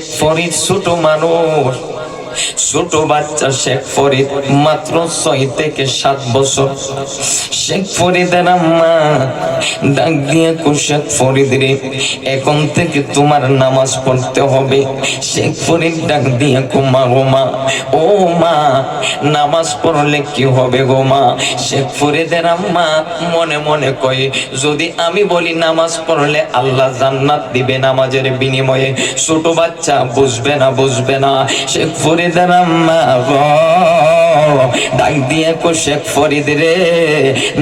ফরিদ ছোট মানুষ। ছোট বাচ্চা শেখ ফরিদ, মাত্র ছয় থেকে সাত বছর। শেখ ফরিদের আম্মা, ডাক দিয়ে কো, শেখ ফরিদ রে, এখন থেকে তোমার নামাজ পড়তে হবে। শেখ ফরিদ ডাক দিয়ে কো, মা গো মা, ও মা, নামাজ পড়লে কি হবে গো মা? শেখ ফরিদের আম্মা মনে মনে কয়ে, যদি আমি বলি নামাজ পড়লে আল্লাহ জান্নাত দিবে নামাজের বিনিময়ে। ছোট বাচ্চা বুঝবে না বুঝবে না। শেখ ফরিদের আম্মা ডাক দিয়ে কোশেক ফরিদ রে,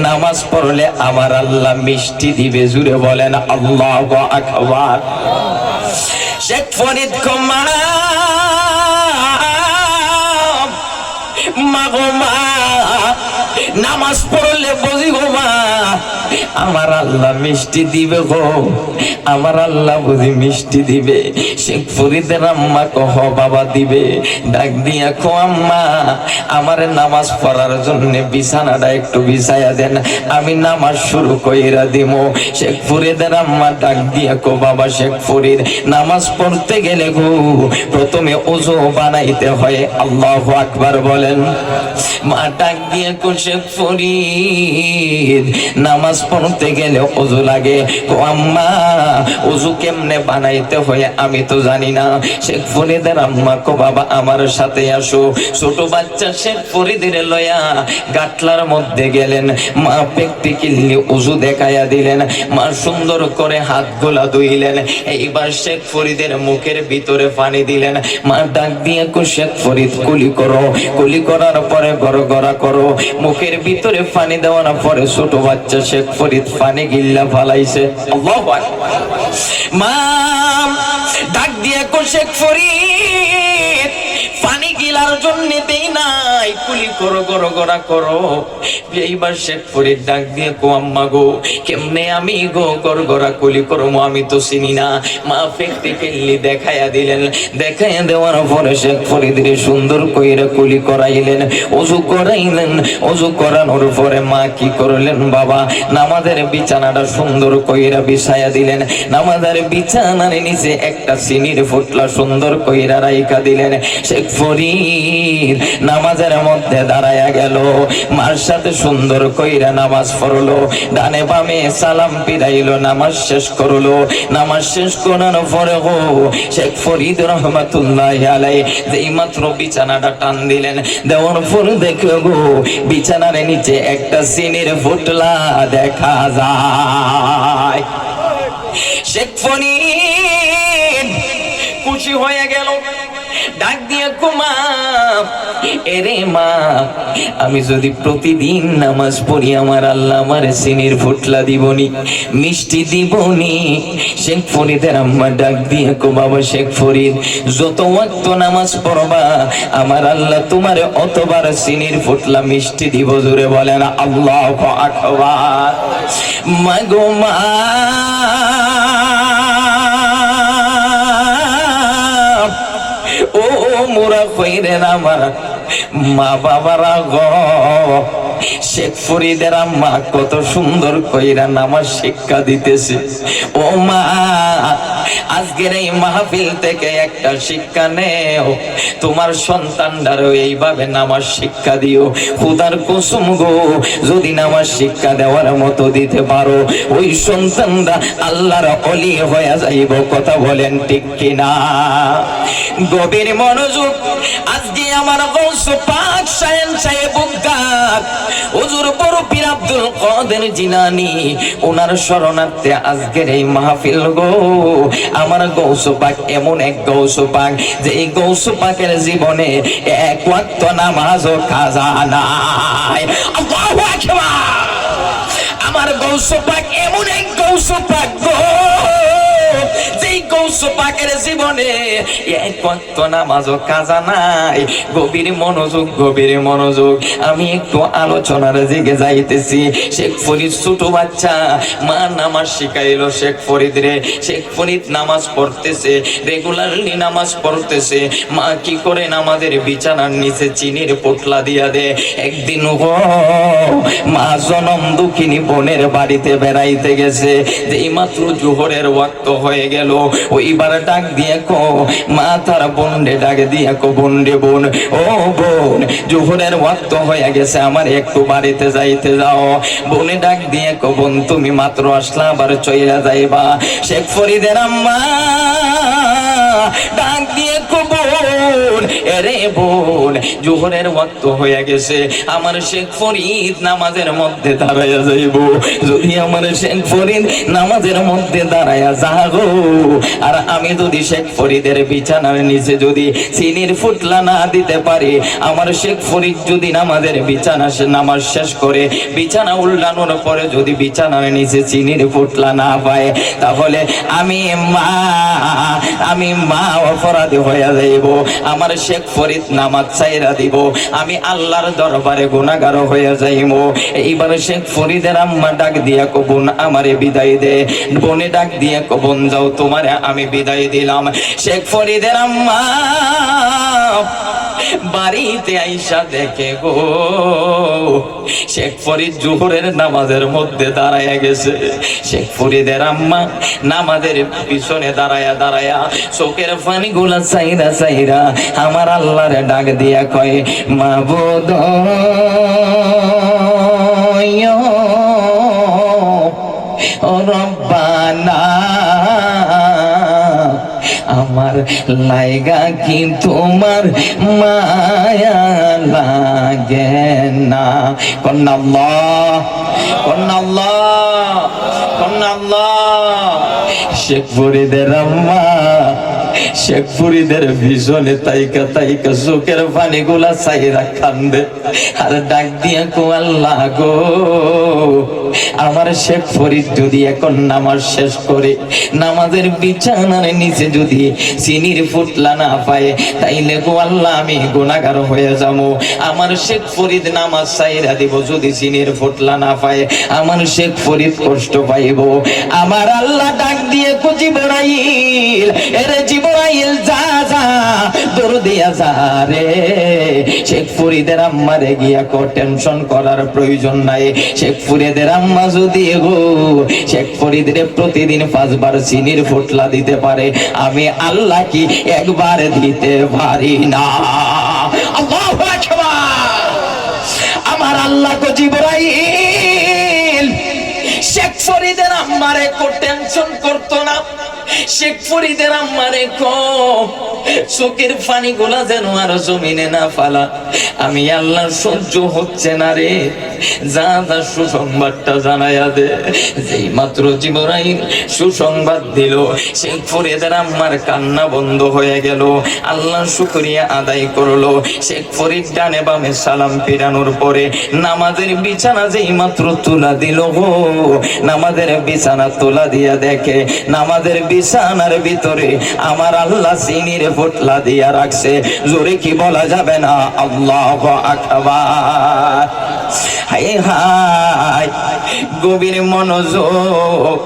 নামাজ পড়লে আমার আল্লাহ মিষ্টি দিবে, জুড়ে বলেন আল্লাহ আকবার। শেখ ফরিদ কমা মা। নামাজ পড়লে বুঝি গো মা, আমার আল্লাহ মিষ্টি দিবে গো। আমার আল্লাহ বুঝি মিষ্টি দিবে। শেখ ফরিদের আম্মা কহ, বাবা দিবে। ডাক দিয়া কো, আম্মা, আমার নামাজ পড়ার জন্য বিছানাটা একটু বিছাইয়া দেন। আমি নামাজ শুরু কইরা দিমো। শেখ ফরিদের আম্মা ডাক দিয়া কো, বাবা শেখ ফরিদ নামাজ পড়তে গেলে গো, প্রথমে ওজু বানাইতে হয়। আল্লাহু আকবার বলেন। মা ডাক দিয়ে কো ফরিদ। নামাজ পড়তে গেলে ওজু লাগে। কো আম্মা ওজু কেমনে বানাইতে হয় আমি তো জানি না। শেখ ফরিদের আম্মা, কো বাবা আমার সাথে আসো। ছোট বাচ্চা শেখ ফরিদের লয়া গাটলার মধ্যে গেলেন। মা প্র্যাকটিক্যালি ওজু দেখাইয়া দিলেন। মা সুন্দর করে হাত গোলা ধুইলেন। এইবার শেখ ফরিদের মুখের ভিতরে পানি দিলেন। মা ডাক দিয়ে কো, শেখ ফরিদ, কুলি করো। কুলি করার পরে গড় গড়া করো মুখের ভিতরে পানি না, পরে ছোট বাচ্চা শেখ ফরিদ পানি গিল্লা ফালাইছে। মা ডাক দিয়ে শেখ ফরিদ। পানি জন্য দেই নাই। কুলি করো করো, গড়া করো। এইবার শেখ ফরিদ ডাক দিয়ে কো, আম্মা কেমনে আমি গো গড় গড়া কুলি করো আমি তো চিনি না। মা ফেকতে কেল্লি দেখাইয়া দিলেন। দেখাইয়া দেওয়ার পরে শেখ ফরিদের সুন্দর কইরা কুলি করাইলেন। অজু করাইলেন। অজু করানোর পরে মা কি করলেন বাবা? নামাজের বিছানাটা সুন্দর কইরা বিছাইয়া দিলেন। নামাজের বিছানার নিচে একটা সিনির ফুটলা সুন্দর কইরা রাইখা দিলেন। শেখ ফরিদ নামাজের মধ্যে দাঁড়ায়া গেল, মার সাথে সুন্দর কইরা নামাজ পড়ল, ডানে বামে সালাম পিরাইলো, নামাজ শেষ করল। নামাজ শেষ করার পরে গো শেখ ফরিদ রহমাতুল্লাহ আলাই যেই মাত্র বিছানাটা টান দিলেন, দেওয়ার পর দেখল গো, বিছানার নিচে একটা সিনির ফুটলা দেখা যায়। শেখ ফরিদ খুশি হয়ে গেল এরে মা, আমি যদি প্রতিদিন নামাজ পড়ি, আমার আল্লাহ আমার সিনির ফুটলা দিবনি, মিষ্টি দিবনি। শেখ ফরিদের আম্মা ডাক দিয়ে কো বাবা শেখ ফরিদ, যত ওয়াক্ত নামাজ পড়বা, আমার আল্লাহ তোমার অতবার সিনির ফুটলা মিষ্টি দিব জুড়ে বলেন আল্লাহ আকবার। মা গো মা, ও মোরা কইরেন আমার মা বাবারা গ শেখ ফরিদের আম্মা কত সুন্দর কইরা নামাজ শিক্ষা দিতেছে। ও মা, আজকের এই মাহফিল থেকে একটা শিক্ষা নেও। তোমার সন্তানটারও এইভাবে নামাজ শিক্ষা দিও। খুদার কুসুম গো, যদি নামাজ শিক্ষা দেওয়ার মতো দিতে পারো, ওই সন্তানরা আল্লাহর অলি হয়ে যাইব, কথা বলেন ঠিক কিনা? গভীর মনোযোগ, আজকে আমার বংশ পাক সায়েন সাহেব হুজুর বড় পীর আব্দুল কাদের জিলানি ওনার শরণার্থে আজকের এই মাহফিল গো। আমার গৌস পাক এমন এক গৌস পাক যে এই গৌস পাকের জীবনে এক ওয়াক্ত নামাজও কাজা নাই। আল্লাহু আকবার! আমার গৌস পাক এমন এক গৌস পাক গো। শেখ ফরিদ ছোট বাচ্চা, মা নামাজ শিখাইলো শেখ ফরিদ রে। শেখ ফরিদ নামাজ পড়তেছে, রেগুলারলি নামাজ পড়তেছে। মা কি করে নামাজের বিছানার নিচে চিনির পোটলা দিয়া দে? একদিন মা জনম দুঃখিনী বোনের বাড়িতে বেড়াইতে গেছে। যেই মাত্র জোহরের ওয়াক্ত হয়ে গেল। ওই ওইবার ডাক দিয়ে কো মা বন্ডে ডাক দিয়ে কো, বন্ডে বোন। ও বোন, জোহরের ওয়াক্ত হয়ে গেছে, আমার একটু বাড়িতে যাইতে যাও। বোনে ডাক দিয়ে কো, বোন, তুমি মাত্র আসলা, আবার চইলা যাইবা। শেখ ফরিদের আম্মা, ডাক দিয়ে এরে বোন, জোহরের ওয়াক্ত হয়ে গেছে। আমার শেখ ফরিদ নামাজের মধ্যে দাঁড়াইয়া যাইব। যদি আমার শেখ ফরিদ নামাজের মধ্যে দাঁড়াইয়া যাগো, আর আমি যদি শেখ ফরিদের বিছানার নিচে যদি চিনির ফুটলা না দিতে পারি, আমার শেখ ফরিদ যদি নামাজের বিছানা নামাজ শেষ করে বিছানা উল্টানোর পরে যদি বিছানার নিচে চিনির ফুটলা না পায়, তাহলে আমি মা আমি মা অপরাধী হইয়া যাইব। আমার শেখ ফরিদ নামাজ চাইরা দিব, আমি আল্লাহর দরবারে গুণাগার হয়ে যাইব এইবার শেখ ফরিদের আম্মা ডাক দিয়া কবুন, আমারে বিদায় দে। বনে ডাক দিয়া কবুন, যাও তোমারে আমি বিদায় দিলাম। শেখ ফরিদের আম্মা বাড়িতে আইসা দেখে গো। শেখ ফরিদ জোহরের নামাজের মধ্যে দাঁড়ায়া গেছে। শেখ ফরিদের আম্মা নামাজের পিছনে দাঁড়ায়া দাঁড়ায়া চোখের পানি গুলা চাইরা চাইরা আমার আল্লাহরে ডাক দিয়া কয়, মাবুদ ও রব্বানা আমার লাইগা কি তোমার মায়া লাগে না? কন্নাল্লাহ কন্নাল্লাহ কন্নাল্লাহ শেখ ফরিদের আম্মা শেখ ফরিদের ভীষণে তাইকা তাইকা চোখের পানি গুলা চাইরা কান্দে। আর ডাক দিয়া কো আল্লাহ গো, আমার শেখ ফরিদ যদি এখন নামাজ শেষ করে, নামাজের বিছানার নিচে যদি চিনির ফুটলা না পায়, তাইলে গো আল্লাহ আমি গুণাগার হয়ে যাব। আমার শেখ ফরিদ নামাজ চাইরা দিব যদি চিনির ফুটলা না পায়, আমার শেখ ফরিদ কষ্ট পাইব। আমার আল্লাহ ডাক দিয়ে কো দিয়া শেখ ফরিদের গিয়া কো টেনশন করার প্রয়োজন নাই। শেখ ফরিদের আম্মা যদি গো প্রতিদিন পাঁচবার চিনির ফুটলা দিতে পারে, আমি আল্লাহ কি একবার দিতে পারি না। আল্লাহু আমার আল্লাহ কো জিবরাইল। শেখ ফরিদের আম্মারে কো টেনশন করতো না। শেখ ফরিদের আম্মারে কো, চোখের পানি গোলা যেন আর জমিনে না ফালা। আমি আল্লাহ সহ্য হচ্ছে না রে, যা সুসংবাদটা জানাইয়া দে। যেই মাত্র জীবরাইন সুসংবাদ দিল শেখ ফরিদের আম্মার কান্না বন্ধ হয়ে গেল। আল্লাহ আদায় করল শেখ ফরিদ ডানে বামে সালাম ফিরানোর পরে নামাজের বিছানা যেই মাত্র তুলা দিল গো, নামাজের বিছানা তোলা দিয়া দেখে, নামাজের বিছানার ভিতরে আমার আল্লাহ সিনির ফুটলা দিয়া রাখছে। জোরে কি বলা যাবে না? আল্লাহ আকবার। হাই হাই গভীর মনোযোগ।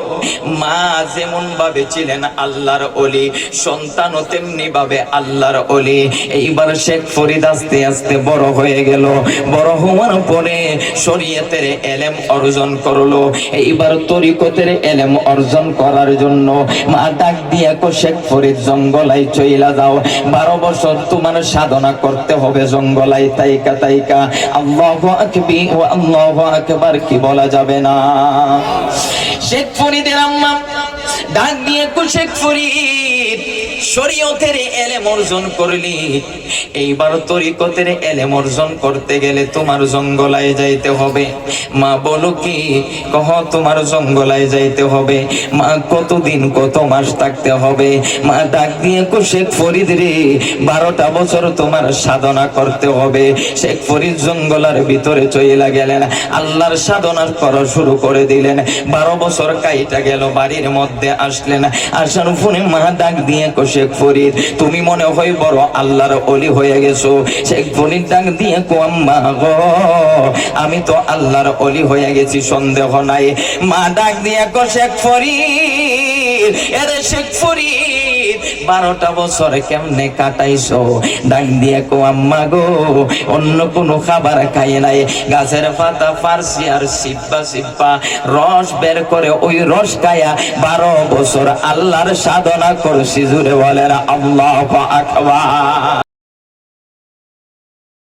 মা যেমন ভাবে ছিলেন আল্লাহর অলি তেমনি ভাবে আল্লাহর অলি এইবার শেখ ফরিদ আস্তে আস্তে বড় হয়ে গেল। বড় হওয়ার পরে শরীয়তের এলেম অর্জন করল। এইবার তরিকতের এলেম অর্জন করার জন্য মা ডাক দিয়া শেখ ফরিদ জঙ্গলাই চইলা যাও। বারো বছর তোমার সাধনা করতে হবে জঙ্গলাই তাইকা তাইকা। আল্লাহ আকবি ও আল্লাহু আকবার কি বলা যাবে না? শেখ ফরিদের আম্মা ডাক দিয়ে কু শেখ ফরিদ। শরীয়তের এলেম অর্জন করলি। এইবার তরিকতের এলেম অর্জন করতে গেলে তোমার জঙ্গলায় যাইতে হবে। মা বলো কি? কহ, তোমার জঙ্গলায় যাইতে হবে। মা, কতদিন, কত মাস থাকতে হবে? মা, ডাক দিয়ে কো, শেখ ফরিদ রে, বারোটা বছর তোমার সাধনা করতে হবে। শেখ ফরিদ জঙ্গলার ভিতরে চইলা গেলেন। আল্লাহর সাধনা করা শুরু করে দিলেন। বারো বছর কাইটা গেল, বাড়ির মধ্যে আসলেন। আসার ফোনে মা ডাক দিয়ে কো শেখ ফরিদ, তুমি মনে হয় বড় আল্লাহর অলি হয়ে গেছো। শেখ ফরিদ ডাক দিয়ে কো আম্মা গো, আমি তো আল্লাহর অলি হয়ে গেছি, সন্দেহ নাই। মা ডাক দিয়ে কো শেখ ফরিদ, এরে শেখ ফরিদ বারোটা বছর কেমনে কাটাইছো? ডাক দিয়ে কো, আম্মা গো, অন্য কোনো খাবার খাই নাই। গাছের পাতা ফার্সি আর সিপ্পা সিপ্পা রস বের করে ওই রস খায়া বারো বছর আল্লাহর সাধনা করছি জুড়ে বলে আল্লাহ আকবার।